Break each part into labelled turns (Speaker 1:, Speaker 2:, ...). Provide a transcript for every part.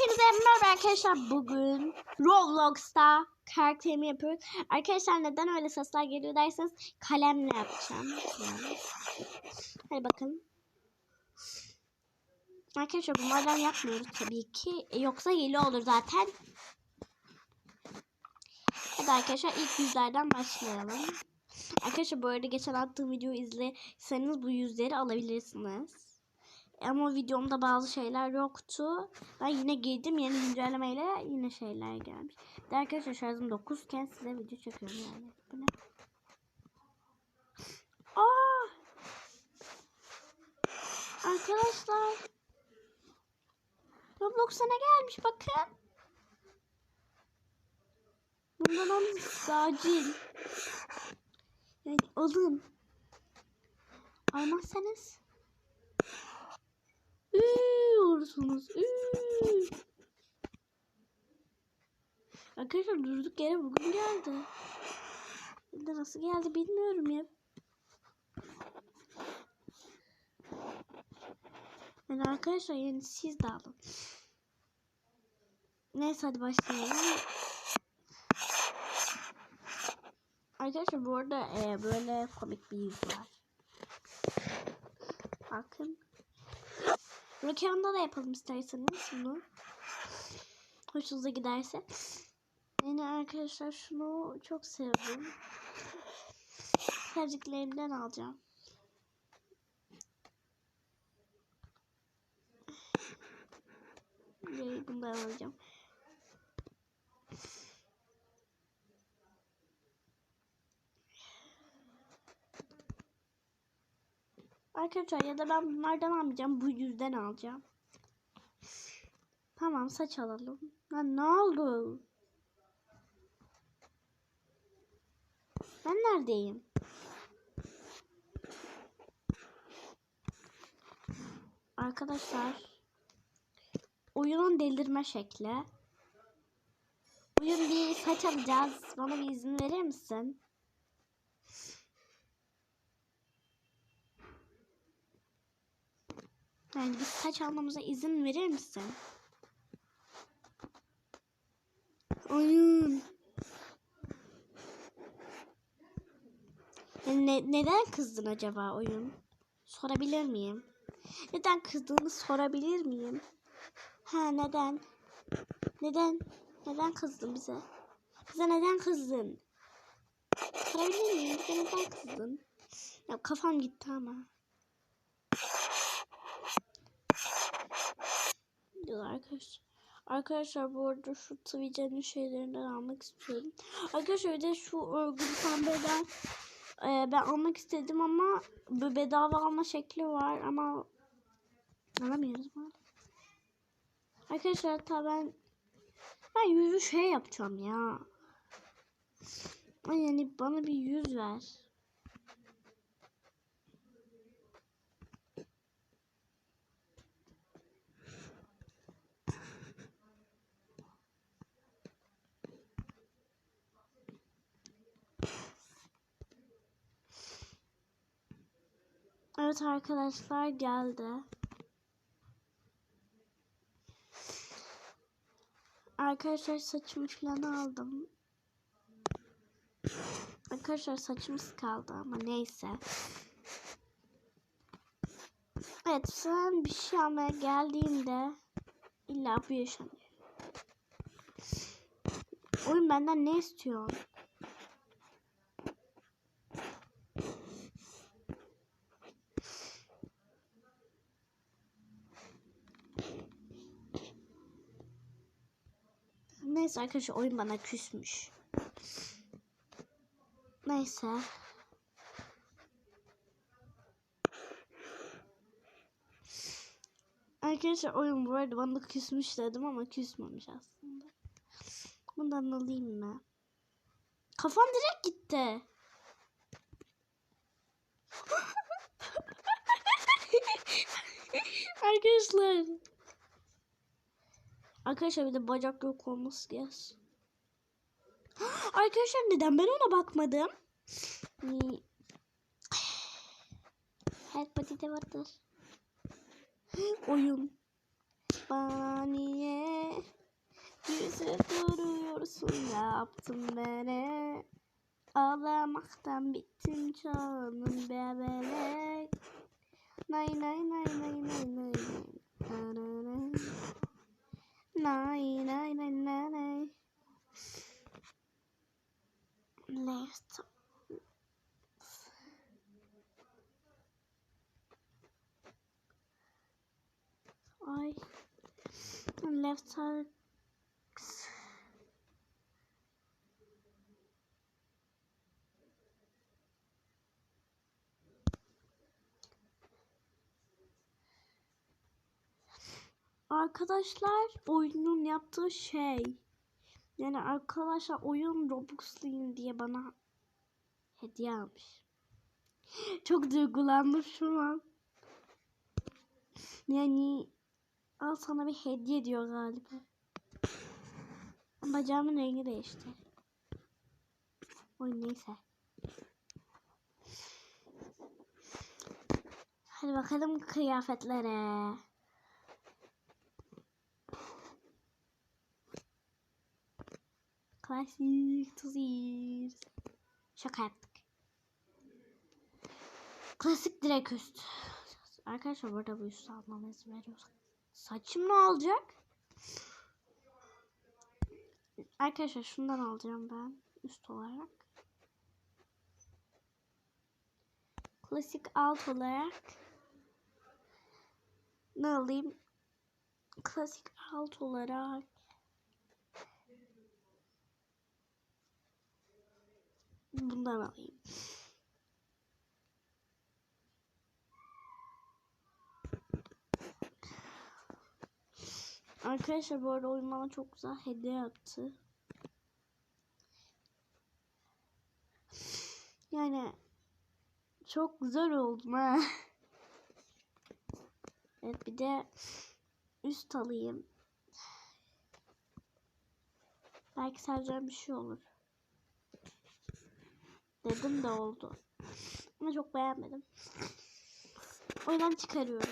Speaker 1: Hepinize merhaba arkadaşlar. Bugün Roblox'ta karakterimi yapıyoruz. Arkadaşlar neden öyle sesler geliyor derseniz kalemle yapacağım. Hadi bakalım. Arkadaşlar bunlardan yapmıyoruz tabii ki. E, Yoksa hile olur zaten. Hadi arkadaşlar ilk yüzlerden başlayalım. Arkadaşlar bu arada geçen attığım videoyu izlerseniz bu yüzleri alabilirsiniz. Ama videomda bazı şeyler yoktu. Ben yine girdim yeni güncellemeyle yine şeyler gelmiş. De arkadaşlar şarjım 9 iken size video çekiyorum yani. Bu? Aa! Arkadaşlar Roblox'a ne gelmiş bakın. Bundan alın acil. Yani alın. Almazsanız Üü, olursunuz. Üü. Arkadaşlar durduk yere bugün geldi. De nasıl geldi bilmiyorum ya. Yani arkadaşlar yani siz de alın. Neyse hadi başlayalım. Arkadaşlar bu arada e, böyle komik bir yüz var. Bakın. Mekanında da yapalım isterseniz bunu. Hoşunuza giderse. Yani arkadaşlar şunu çok sevdim. Sevdiklerimden alacağım. Ve bundan alacağım. Arkadaşlar ya da ben bunlardan almayacağım. Bu yüzden alacağım. Tamam saç alalım. Lan ne oldu? Ben neredeyim? Arkadaşlar oyunun delirme şekli. Bugün bir saç alacağız. Bana bir izin verir misin? Yani biz saç almamıza izin verir misin? Oyun. Ne, neden kızdın acaba oyun? Sorabilir miyim? Neden kızdığını sorabilir miyim? Ha neden? Neden? Neden kızdın bize? Bize neden kızdın? Sorabilir miyim? Bize neden kızdın? Ya kafam gitti ama. Diyorlar arkadaşlar. Arkadaşlar bu arada şu Twitch'in şeylerinden almak istiyorum. Arkadaşlar bir de şu örgülü pembeden e, ben almak istedim ama bedava alma şekli var ama alamıyoruz maalesef. Arkadaşlar hatta ben ben yüzü şey yapacağım ya. Yani bana bir yüz ver. Evet arkadaşlar geldi. Arkadaşlar saçımı falan aldım. Arkadaşlar saçımız kaldı ama neyse. Evet sen bir şey almaya geldiğinde illa bu yaşanıyor. Oyun benden ne istiyor? Neyse arkadaşlar oyun bana küsmüş. Neyse. Arkadaşlar oyun bu arada bana küsmüş dedim ama küsmemiş aslında. Bundan alayım mı? Kafam direkt gitti. Arkadaşlar. Arkadaşlar bir de bacak yok olması gelsin. Arkadaşlar neden ben ona bakmadım? Her patide vardır. Oyun. Bana niye Nasıl duruyorsun ne yaptın beni Ağlamaktan bittim canım bebelek Nay nay nay nay nay nay nay nay Nay nay nay nay nay Left Ay Left side Arkadaşlar oyunun yaptığı şey yani arkadaşlar oyun Robux'luyum diye bana hediye almış. Çok duygulandım şu an. Yani al sana bir hediye diyor galiba. Bacağımın rengi değişti. Oy neyse. Hadi bakalım kıyafetlere. Klasik tuzir. Şaka yaptık. Klasik direkt üst. Arkadaşlar burada bu üstü almama izin veriyorsak. Saçım ne olacak? Arkadaşlar şundan alacağım ben üst olarak. Klasik alt olarak ne alayım? Klasik alt olarak bundan alayım. Arkadaşlar bu arada oyun bana çok güzel hediye yaptı. Yani çok güzel oldum ha. Evet bir de üst alayım. Belki sadece bir şey olur. Dedim de oldu. Ama çok beğenmedim. O yüzden çıkarıyorum.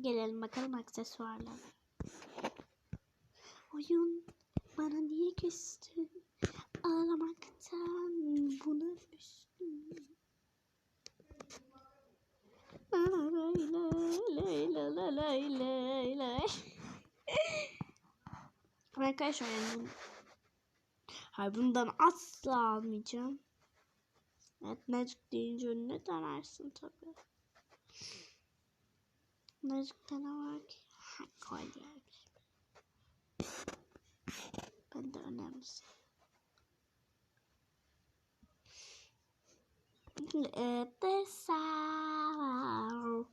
Speaker 1: Gelelim bakalım aksesuarlara. Oyun bana niye küstün? Ağlamaktan buna düştüm. Lay lay lay lay lay lay lay. Arkadaşlar yani Hayır bundan asla almayacağım. Evet Magic deyince önüne dönersin tabi. Magic'te ne var ki? Ha, kolyeymiş. Ben de önemlisi. Let the sound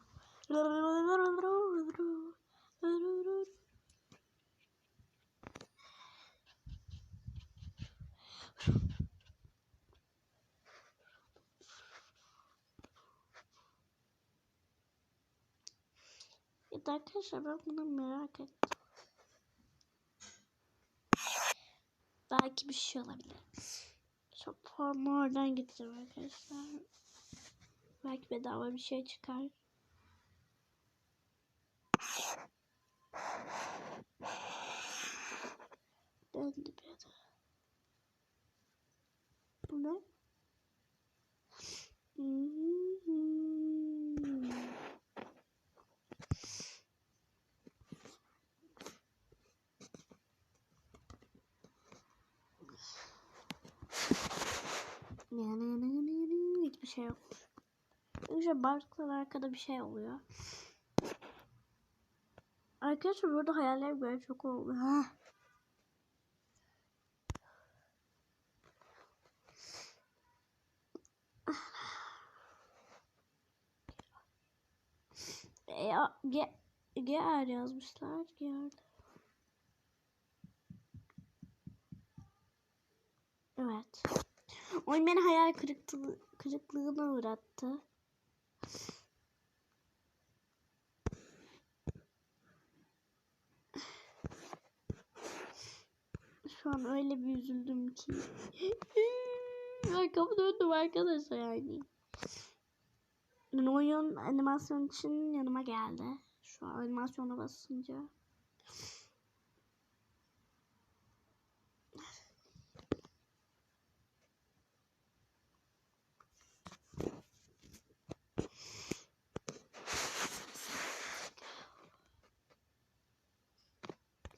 Speaker 1: Evet arkadaşlar ben bunu merak ettim. Belki bir şey olabilir. Şu formu oradan getireceğim arkadaşlar. Belki bedava bir şey çıkar. Döndü bir de. Bu ne? Hmm. Hiçbir şey yok. İşte barklar arkada bir şey oluyor. Arkadaşlar burada hayaller böyle çok oldu. Ha. E, ge, geğer yazmışlar. Geğer. Evet. Oyun beni hayal kırıklığı, kırıklığına uğrattı. Şu an öyle bir üzüldüm ki. Arkamı döndüm arkadaşlar yani. oyun animasyon için yanıma geldi. Şu an animasyona basınca.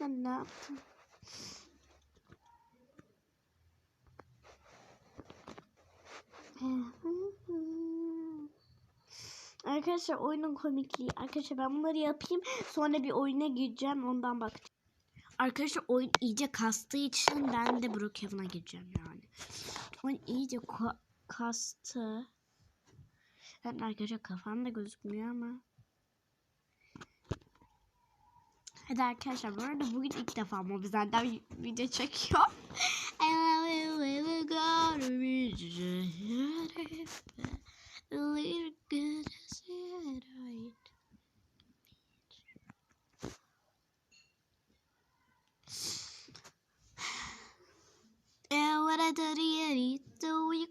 Speaker 1: Ben ne yaptım? Arkadaşlar oyunun komikliği. Arkadaşlar ben bunları yapayım. Sonra bir oyuna gireceğim. Ondan bakacağım. Arkadaşlar oyun iyice kastığı için ben de Brookhaven'a gireceğim yani. Oyun iyice ka- kastı. Ben arkadaşlar kafam da gözükmüyor ama. Hadi arkadaşlar bu arada bugün ilk defa Mobizen'den vi- video çekiyorum. And what I do to you, do you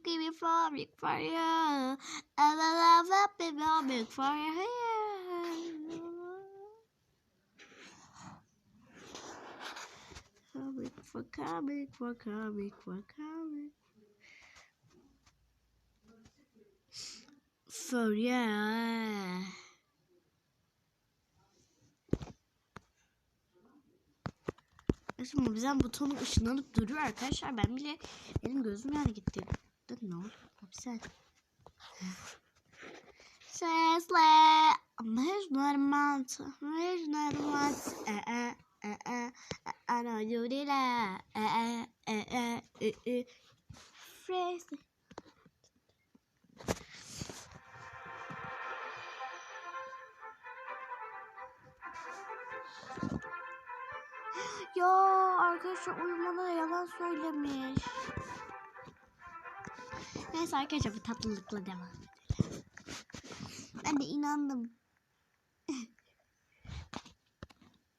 Speaker 1: comic for comic. For yeah. Mesela bizden butonu ışınlanıp duruyor arkadaşlar. Ben bile benim gözüm yani gitti. Dur ne oldu? Sen. Sesle. Mecnun mantı. Mecnun mantı. E e. Phrase. Ya arkadaşlar uyumada da yalan söylemiş. Neyse arkadaşlar bu tatlılıkla devam edelim. Ben de inandım.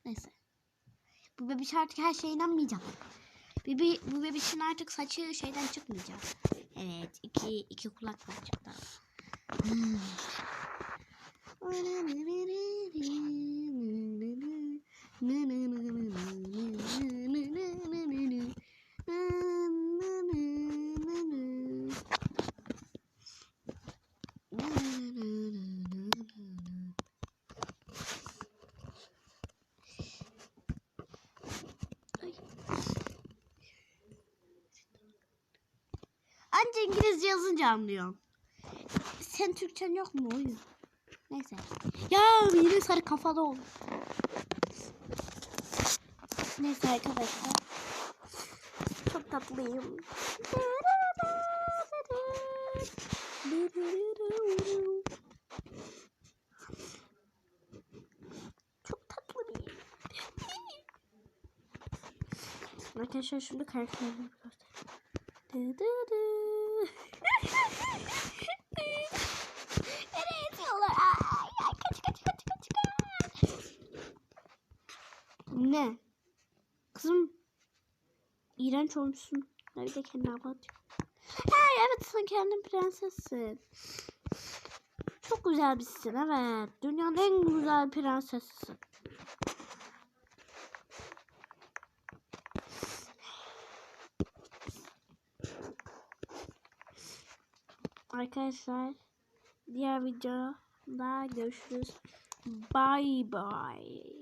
Speaker 1: Neyse. Bu bebiş artık her şeye inanmayacak. Bebi, bu bebişin artık saçı şeyden çıkmayacak. Evet. iki, iki kulaklar çıktı. Anca İngilizce yazınca anlıyorum. Sen Türkçen yok mu oyun? Neyse. Ya yine sarı kafalı oldu. Neyse arkadaşlar. Çok tatlıyım. Çok tatlı bir. Arkadaşlar şimdi karakterimi göstereyim. İğrenç olmuşsun. Bir de kendine hava atıyor. Evet sen kendin prensessin. Çok güzel birisin evet. Dünyanın en güzel prensesisin. Arkadaşlar diğer videoda görüşürüz. Bye bye.